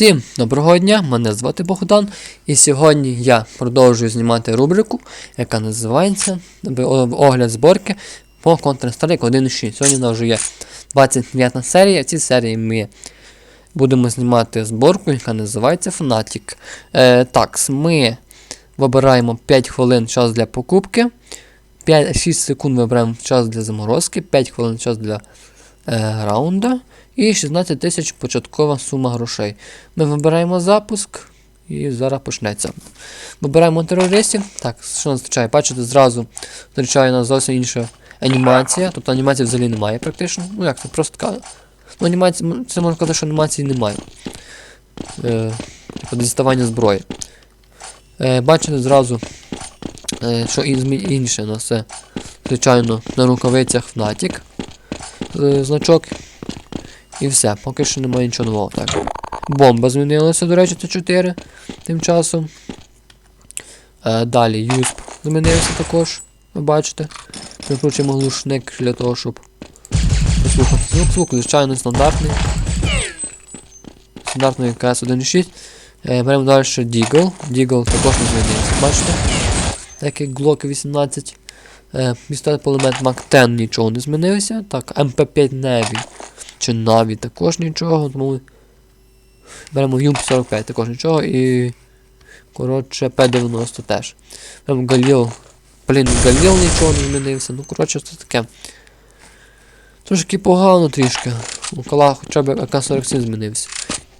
Всім доброго дня, мене звати Богдан, і сьогодні я продовжую знімати рубрику, яка називається Огляд зборки по Counter-Strike 1.6. Сьогодні вона вже є 29 серія. В цій серії ми будемо знімати зборку, яка називається Fnatic. Е, так, ми вибираємо 5 хвилин час для покупки, 5, 6 секунд вибираємо час для заморозки, 5 хвилин час для раунда. І 16 тисяч початкова сума грошей. Ми вибираємо запуск і зараз почнеться. Вибираємо терористів. Так, що зустрічає? Бачите, зразу зустрічає нас зовсім інша анімація. Тобто анімації взагалі немає практично. Ну як це просто така. Ну, анімація, це можна сказати, що анімації немає. Е, типу діставання зброї. Е, бачите зразу, е, що інше у нас звичайно, на рукавицях Fnatic. Е, значок. І все, поки що немає нічого нового. Так. Бомба змінилася, до речі, це 4 тим часом. Е, далі юсп змінився також. Ви бачите. Прикручуємо глушник для того, щоб послухати звук. Звук, звичайно, стандартний. Стандартний КС 1.6. Е, беремо далі Deagle. Deagle також не змінився. Бачите? Так як Glock 18. Е, пістолет пулемет Mac 10 нічого не змінився. Так, MP5 Navy чи Наві також нічого, тому беремо Юмп 45 також нічого і. Коротше, П90 теж. Беремо Галіл. Блін, Галіл нічого не змінився. Ну, коротше, це таке. Трошки погано трішки. У кола хоча б АК-47 змінився.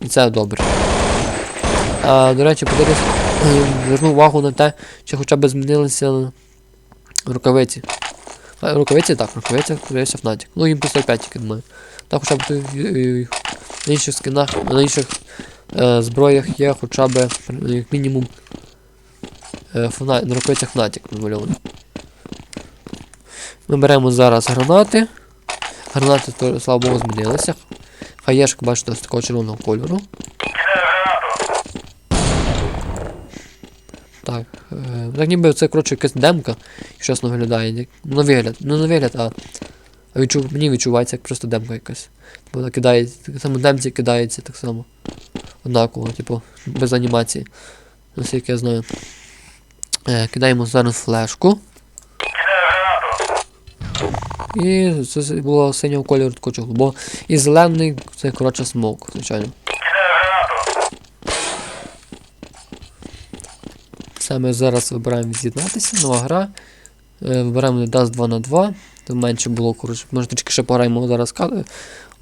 І це добре. А, до речі, подивись, зверну увагу на те, чи хоча б змінилися рукавиці. Рукавиці так, рукавиці подивився Fnatic. Ну, їм 55 тільки думаю. Так хоча б на інших скинах, на інших е, зброях є хоча б як мінімум е, фна, на рукавицях Fnatic намальований. Ми беремо зараз гранати. Гранати, то, слава Богу, змінилися. Хаєшка, бачите, з такого червоного кольору. Так, е, так ніби це, коротше, якась демка, чесно виглядає. на вигляд, ну на вигляд, а а мені відчувається як просто демка якась. Вона кидається, так само демці кидається так само. Однаково, типу, без анімації. Наскільки я знаю. Е, кидаємо зараз флешку. І це було синього кольору такого. Бо і зелений це коротше смок, звичайно. Саме зараз вибираємо з'єднатися, нова гра. Е, Вибираємо Dust 2 на 2 то менше було, коротше. Може трішки ще пограємо зараз ка-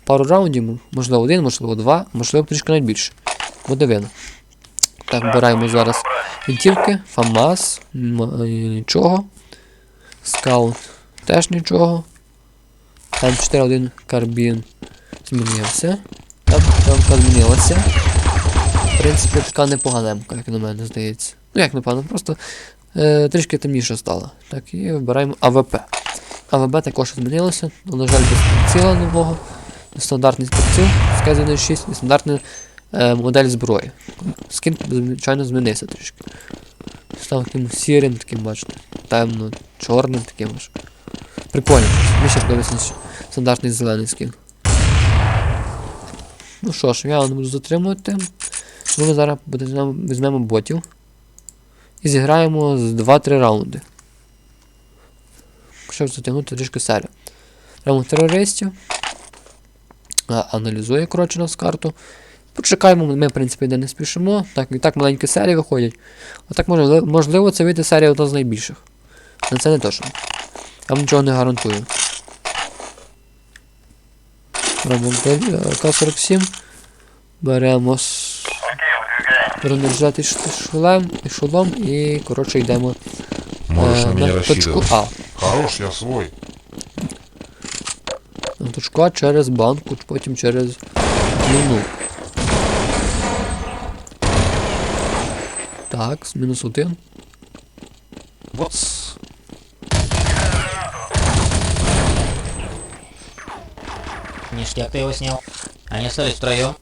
пару раундів, можливо один, можливо два, можливо трішки навіть більше. Буде видно. Так, вибираємо зараз відтівки, ФАМАС, м, е, нічого. Скаут теж нічого. М41 карбін змінився. Там там змінилася. В принципі, така непогана як на мене здається. Ну як непогано, просто е, трішки темніше стало. Так, і вибираємо АВП. АВБ також змінилося, ну, на жаль, без приціла нового. Стандартний приціл з Kaizen 6 і стандартна е, модель зброї. Скін, звичайно, змінився трішки. Став таким сірим, таким, бачите, темно, чорним таким аж. Прикольно. Мені ще стандартний зелений скін. Ну що ж, я не буду затримувати. Ми зараз візьмемо ботів і зіграємо з 2-3 раунди. Щоб затягнути трішки серію. Беремо терористів. Аналізує, коротше, нас карту. Почекаємо, ми, в принципі, де не спішимо. Так, і так маленькі серії виходять. А так можливо, можливо це вийде серія одна з найбільших. Але це не точно. Я вам нічого не гарантую. Беремо е, К-47. Беремо с- бронежилет і ш- шлем, шолом і, коротше, йдемо Можешь е, на на точку. А. Хорош, я свой. На точку А через банку, потім через міну. Так, з мінус один. Вот. Ништяк ты его снял. Они остались втроем.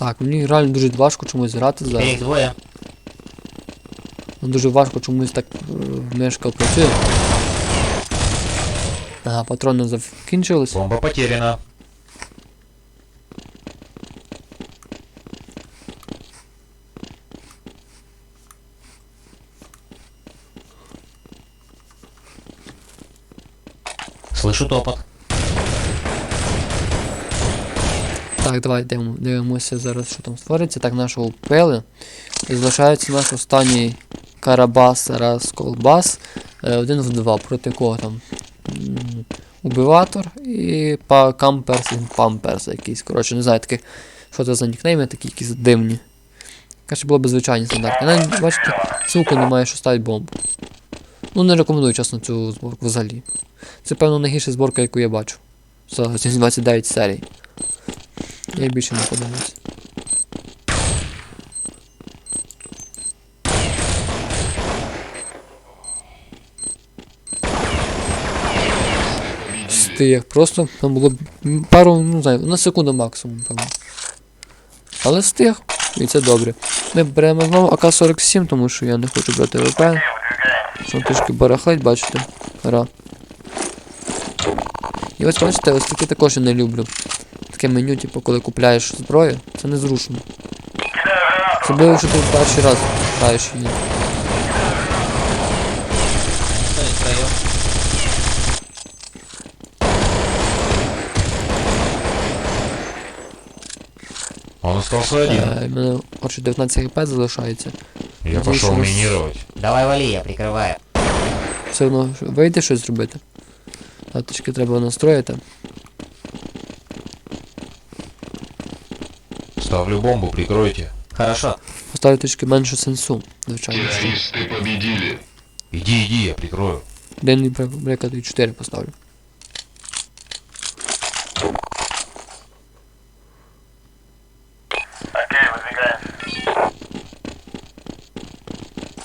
Так, мені реально дуже важко чомусь грати зараз. их двое. Ну, дуже важко чомусь так е, мишка працює. Ага, патрони закінчились. Бомба потеряна. Слышу топот. Так, давай дивимо, дивимося зараз, що там створиться. Так, нашого впили. І залишається наш останній Карабас, раз колбас. Е, Один в два. Проти кого там? Убиватор і Камперс і Памперс якийсь. Коротше, не знаю таких, що це за нікнейми, такі якісь дивні. Каже, було б звичайні стандарти. Навіть, бачите, ссылку немає, що ставить бомбу. Ну, не рекомендую, чесно, цю зборку взагалі. Це, певно, найгірша зборка, яку я бачу. За ці 29 серій. Я більше не подивлюсь. Стих. Просто там було пару, ну знаю, на секунду максимум, певно. Але стих. І це добре. Ми беремо знову АК-47, тому що я не хочу брати ВП. Що трішки барахлить, бачите. Гра. І ось бачите, ось такі також я не люблю. Таке меню, типу, коли купляєш зброю, це незручно. Особливо, що ти перший раз граєш її. Он остался один. Е, в мене очі 19 хп залишається. Я надеюсь, пошел нас- минировать. Давай вали, я прикрываю. Все одно що- вийде щось зробити. Трішки треба настроїти. Ставлю бомбу, прикройте. Хорошо. Поставити трішки менше сенсу, звичайно. що. Иди, иди, я прикрою. Один наприклад, і 4 поставлю.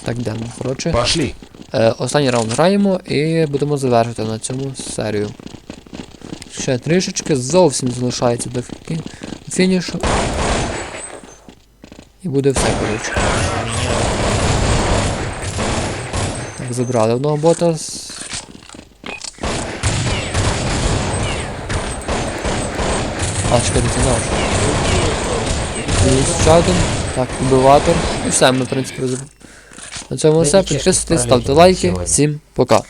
Так, йдемо. Коротше. Пошли. Е, останній раунд граємо і будемо завершити на цьому серію. Ще трішечки зовсім залишається до фі- фінішу. І буде все, коротше. Так, забрали одного бота. А, чекайте, це наш. І ще один. Так, убиватор. І все, ми, в принципі, роз- на цьому все. Підписуйтесь, ставте лайки. Всім пока.